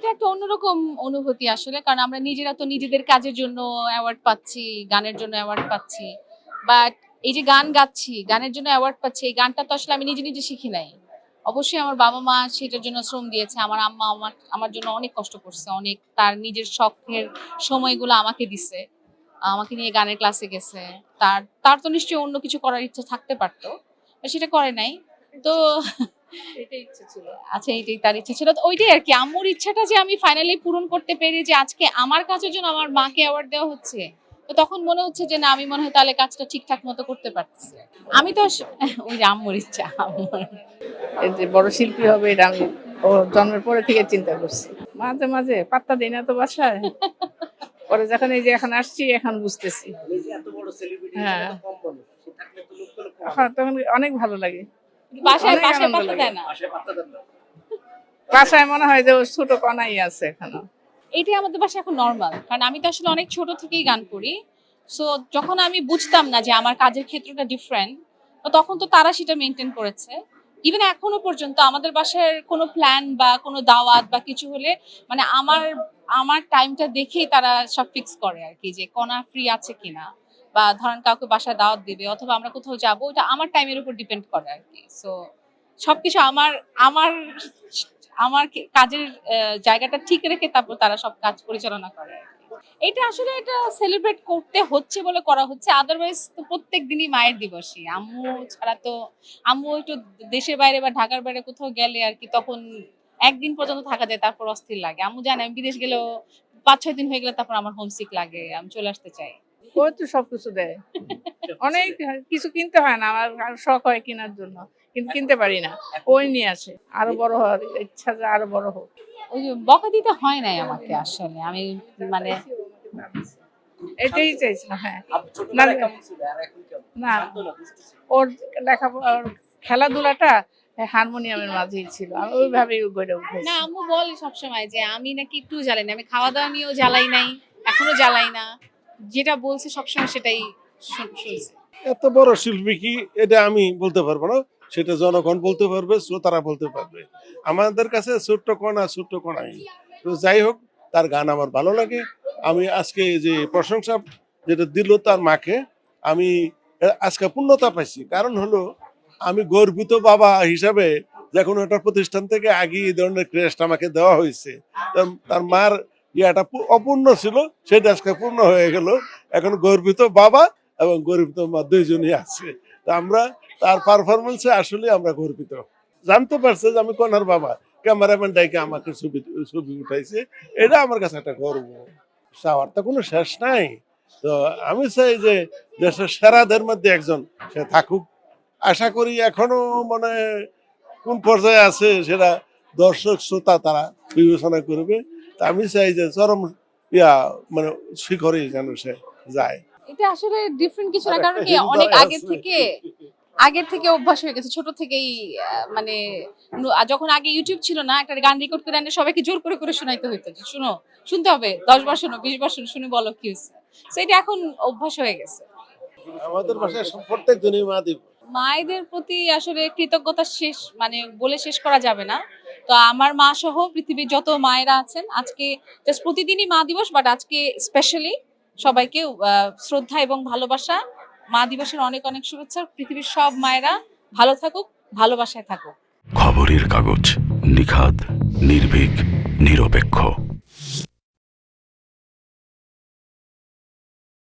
এটা একটা অন্যরকম অনুভূতি আসলে, কারণ আমরা নিজেরা তো নিজেদের কাজের জন্য অ্যাওয়ার্ড পাচ্ছি, গানের জন্য অ্যাওয়ার্ড পাচ্ছি। বাট এই যে গান গাচ্ছি, গানের জন্য অ্যাওয়ার্ড পাচ্ছি, এই গানটা তো আসলে আমি নিজে নিজে শিখি নাই। অবশ্যই আমার বাবা মা সেটার জন্য শ্রম দিয়েছে, আমার আম্মা আমার আমার জন্য অনেক কষ্ট করছে, অনেক তার নিজের শখের সময়গুলো আমাকে দিছে, আমাকে নিয়ে গানের ক্লাসে গেছে। তার তার তো নিশ্চয়ই অন্য কিছু করার ইচ্ছা থাকতে পারতো সেটা করে নাই। তো আচ্ছা এইটাই তার ইচ্ছে ছিল। তো ওইটাই আর কি আম্মুর ইচ্ছাটা যে আমি ফাইনালি পূরণ করতে পেরে যে আজকে আমার কাজের জন্য আমার মাকে অ্যাওয়ার্ড দেওয়া হচ্ছে তো তখন মনে হচ্ছে যে না আমি মনে হয় তাহলে কাজটা ঠিকঠাক মতো করতে পারতেছি। আমি তো ওই যে আম্মুর ইচ্ছা আম্মুর। যে বড় শিল্পী হবে এটা আমি ও জন্মের পরে থেকে চিন্তা করছি। মাঝে মাঝে পাত্তা দিই না তো বাসায়। পরে যখন এই যে এখন আসছি এখন বুঝতেছি। হ্যাঁ। হ্যাঁ, তখন অনেক ভালো লাগে। বাসায় বাসায় আনন্দ দেয় না। বাসায় মনে হয় যে ও ছোট কনাই আছে এখনও। এইটাই আমাদের বাসায় এখন নর্মাল কারণ আমি তো আসলে অনেক ছোট থেকেই গান করি। সো যখন আমি বুঝতাম না যে আমার কাজের ক্ষেত্রটা ডিফারেন্ট তখন তো তারা সেটা মেনটেন করেছে। ইভেন এখনও পর্যন্ত আমাদের বাসার কোনো প্ল্যান বা কোনো দাওয়াত বা কিছু হলে মানে আমার আমার টাইমটা দেখেই তারা সব ফিক্স করে আর কি যে কণা ফ্রি আছে কিনা। বা ধরেন কাউকে বাসায় দাওয়াত দিবে অথবা আমরা কোথাও যাব ওটা আমার টাইমের উপর ডিপেন্ড করে আর কি। সো সবকিছু আমার আমার আমার কাজের জায়গাটা ঠিক রেখে তারপর তারা সব কাজ পরিচালনা করে এটা আসলে এটা সেলিব্রেট করতে হচ্ছে বলে করা হচ্ছে। আদারওয়াইজ তো প্রত্যেক দিনই মায়ের দিবসই। আম্মু ছাড়া তো, আম্মু একটু দেশের বাইরে বা ঢাকার বাইরে কোথাও গেলে আর কি তখন একদিন পর্যন্ত থাকা যায়, তারপর অস্থির লাগে। আম্মু জানে আমি বিদেশ গেলেও পাঁচ ছয় দিন হয়ে গেলে তারপর আমার হোমসিক লাগে, আমি চলে আসতে চাই। ওই তো সবকিছু দেয়। অনেক কিছু কিনতে হয় না আমার শখ হয় কেনার জন্য। কিন্তু কিনতে পারি না। ওই নিয়ে আসে। আরও বড় হওয়ার ইচ্ছা যে আরও বড় হোক। ওই যে বকা দিতে হয় নাই আমাকে আসলে। আমি মানে এটাই চাইছিলাম হ্যাঁ। না, না ওর লেখাপড়া খেলাধুলাটা হারমোনিয়ামের মাঝেই ছিল। আমি ওইভাবেই গড়ে না উঠেছি আম্মু বলে সবসময় যে আমি নাকি একটু জ্বালাই না আমি খাওয়া দাওয়া নিয়েও জ্বালাই নাই এখনও জ্বালাই না। যেটা বলছে সবসময় সেটাই এত বড় শিল্পী কি এটা আমি বলতে পারব না, সেটা জনগণ বলতে পারবে, শ্রোতারা বলতে পারবে। আমাদের কাছে ছোট্ট কণা ছোট্ট কণাই তো যাই হোক, তার গান আমার ভালো লাগে। আমি আজকে যে প্রশংসা যেটা দিল তার মাকে, আমি আজকে পূর্ণতা পাইছি। কারণ হলো, আমি গর্বিত বাবা হিসাবে যখন একটা প্রতিষ্ঠান থেকে আগে এই ধরনের ক্রেস্ট আমাকে দেওয়া হয়েছে। তার মার ইয়াটা অপূর্ণ ছিল সেটা আজকে পূর্ণ হয়ে গেল। এখন গর্বিত বাবা এবং গর্বিত মা দুইজনই আছে। তা আমরা তার পারফরমেন্সে আসলে আমরা গর্বিত। জানতে পারছে যে আমি কনার বাবা। ক্যামেরাম্যান ডাইকে আমাকে ছবি ছবি উঠাইছে। এটা আমার কাছে একটা গর্ব। চাওয়ার তো কোনো শেষ নাই। তো আমি চাই যে দেশের সেরাদের মধ্যে একজন সে থাকুক। আশা করি এখনও মানে কোন পর্যায়ে আছে সেটা দর্শক, শ্রোতা তারা বিবেচনা করবে। তা আমি চাই যে চরম ইয়া মানে শিখরেই যেন সে যায়। এটা আসলে ডিফারেন্ট কিছু না কারণ কি অনেক। আগের থেকে আগের থেকে অভ্যাস হয়ে গেছে। ছোট থেকেই মানে যখন আগে ইউটিউব ছিল না একটা গান রেকর্ড করে আনলে সবাইকে জোর করে করে শোনাইতে হইতো। যে শুনো শুনতে হবে দশ বার শোনো বিশ বার শোনো শুনে বলো কি হয়েছে। তো এটা এখন অভ্যাস হয়ে গেছে। আমাদের সব- প্রত্যেক দিনই মা দিব। মায়েদের প্রতি আসলে কৃতজ্ঞতা শেষ মানে বলে শেষ করা যাবে না। তো আমার মা সহ পৃথিবীর যত মায়েরা আছেন, আজকে জাস্ট প্রতিদিনই মা দিবস বাট আজকে স্পেশালি সবাইকে শ্রদ্ধা এবং ভালোবাসা, মা দিবসের অনেক অনেক শুভেচ্ছা। পৃথিবীর সব মায়েরা ভালো থাকুক, ভালোবাসায় থাকুক। খবরের কাগজ নিখাদ, নির্ভীক, নিরপেক্ষ।